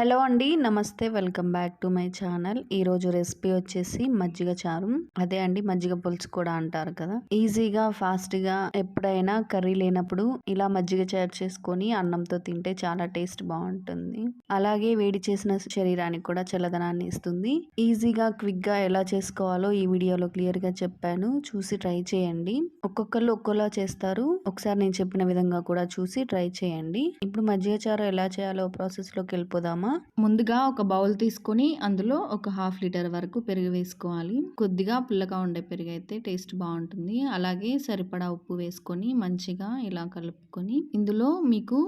Hello అండి నమస్తే welcome back to my channel. ఈ రోజు రెసిపీ వచ్చేసి మజ్జిగ చారు. అదే అండి మజ్జిగ పులుసు కూడా అంటారు కదా. ఈజీగా ఫాస్ట్గా ఎప్పుడైనా కర్రీ లేనప్పుడు ఇలా మజ్జిగ చారు చేసుకొని అన్నంతో తింటే చాలా టేస్ట్ బాగుంటుంది. అలాగే వేడి చేసిన శరీరానికి కూడా చల్లదనాన్ని ఇస్తుంది. ఈజీగా క్విక్గా ఎలా చేసుకోవాలో ఈ వీడియోలో క్లియర్గా చెప్పాను. చూసి ట్రై చేయండి. ఒక్కొక్కరు ఒక్కోలా చేస్తారు. ఒకసారి నేను చెప్పిన విధంగా కూడా చూసి ట్రై చేయండి. ఇప్పుడు మజ్జిగ చారు ఎలా చేయాలో ప్రాసెస్లోకి వెళ్ళిపోదామా? ముందుగా ఒక బౌల్ తీసుకొని అందులో ఒక హాఫ్ లీటర్ వరకు పెరుగు వేసుకోవాలి. కొద్దిగా పుల్లగా ఉండే పెరుగు అయితే టేస్ట్ బాగుంటుంది. అలాగే సరిపడా ఉప్పు వేసుకొని మంచిగా ఇలా కలుపుకొని ఇందులో మీకు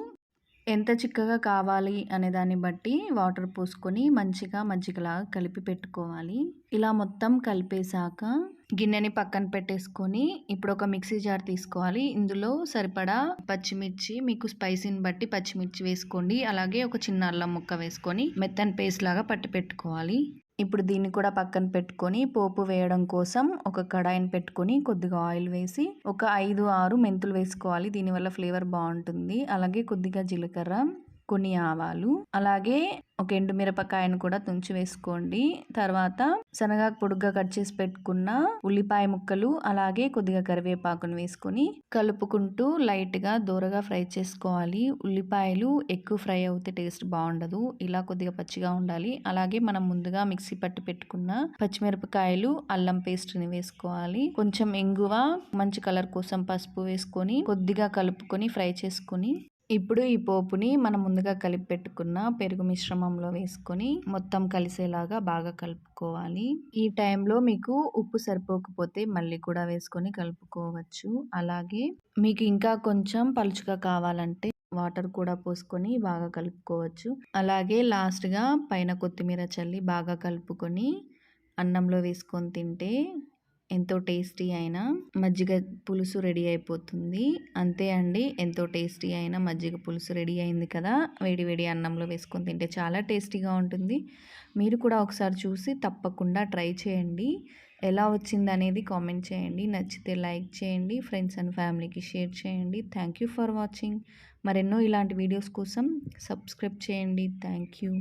ఎంత చిక్కగా కావాలి అనే దాన్ని బట్టి వాటర్ పోసుకొని మంచిగా మజ్జిగలాగా కలిపి పెట్టుకోవాలి. ఇలా మొత్తం కలిపేశాక గిన్నెని పక్కన పెట్టేసుకొని ఇప్పుడు ఒక మిక్సీ జార్ తీసుకోవాలి. ఇందులో సరిపడా పచ్చిమిర్చి మీకు స్పైసీని బట్టి పచ్చిమిర్చి వేసుకోండి. అలాగే ఒక చిన్న అల్లం ముక్క వేసుకొని మెత్తని పేస్ట్ లాగా పట్టి పెట్టుకోవాలి. ఇప్పుడు దీన్ని కూడా పక్కన పెట్టుకొని పోపు వేయడం కోసం ఒక కడాయిని పెట్టుకొని కొద్దిగా ఆయిల్ వేసి ఒక ఐదు ఆరు మెంతులు వేసుకోవాలి. దీనివల్ల ఫ్లేవర్ బాగుంటుంది. అలాగే కొద్దిగా జీలకర్ర కొన్ని ఆవాలు. అలాగే ఒక ఎండు మిరపకాయను కూడా తుంచి వేసుకోండి. తర్వాత శనగా పొడుగ్గా కట్ చేసి పెట్టుకున్న ఉల్లిపాయ ముక్కలు అలాగే కొద్దిగా కరివేపాకును వేసుకొని కలుపుకుంటూ లైట్గా దూరగా ఫ్రై చేసుకోవాలి. ఉల్లిపాయలు ఎక్కువ ఫ్రై అవుతే టేస్ట్ బాగుండదు. ఇలా కొద్దిగా పచ్చిగా ఉండాలి. అలాగే మనం ముందుగా మిక్సీ పట్టి పెట్టుకున్న పచ్చిమిరపకాయలు అల్లం పేస్ట్ని వేసుకోవాలి. కొంచెం ఎంగువ మంచి కలర్ కోసం పసుపు వేసుకొని కొద్దిగా కలుపుకొని ఫ్రై చేసుకొని ఇప్పుడు ఈ పోపుని మనం ముందుగా కలిపి పెట్టుకున్న పెరుగు మిశ్రమంలో వేసుకొని మొత్తం కలిసేలాగా బాగా కలుపుకోవాలి. ఈ టైంలో మీకు ఉప్పు సరిపోకపోతే మళ్ళీ కూడా వేసుకొని కలుపుకోవచ్చు. అలాగే మీకు ఇంకా కొంచెం పలుచుగా కావాలంటే వాటర్ కూడా పోసుకొని బాగా కలుపుకోవచ్చు. అలాగే లాస్ట్గా పైన కొత్తిమీర చల్లి బాగా కలుపుకొని అన్నంలో వేసుకొని తింటే ఎంతో టేస్టీ అయిన మజ్జిగ పులుసు రెడీ అయిపోతుంది. అంతే అండి ఎంతో టేస్టీ అయిన మజ్జిగ పులుసు రెడీ అయింది కదా. వేడి వేడి అన్నంలో వేసుకొని తింటే చాలా టేస్టీగా ఉంటుంది. మీరు కూడా ఒకసారి చూసి తప్పకుండా ట్రై చేయండి. ఎలా వచ్చింది అనేది కామెంట్ చేయండి. నచ్చితే లైక్ చేయండి. ఫ్రెండ్స్ అండ్ ఫ్యామిలీకి షేర్ చేయండి. Thank you for watching. మరెన్నో ఇలాంటి వీడియోస్ కోసం సబ్స్క్రైబ్ చేయండి. Thank you.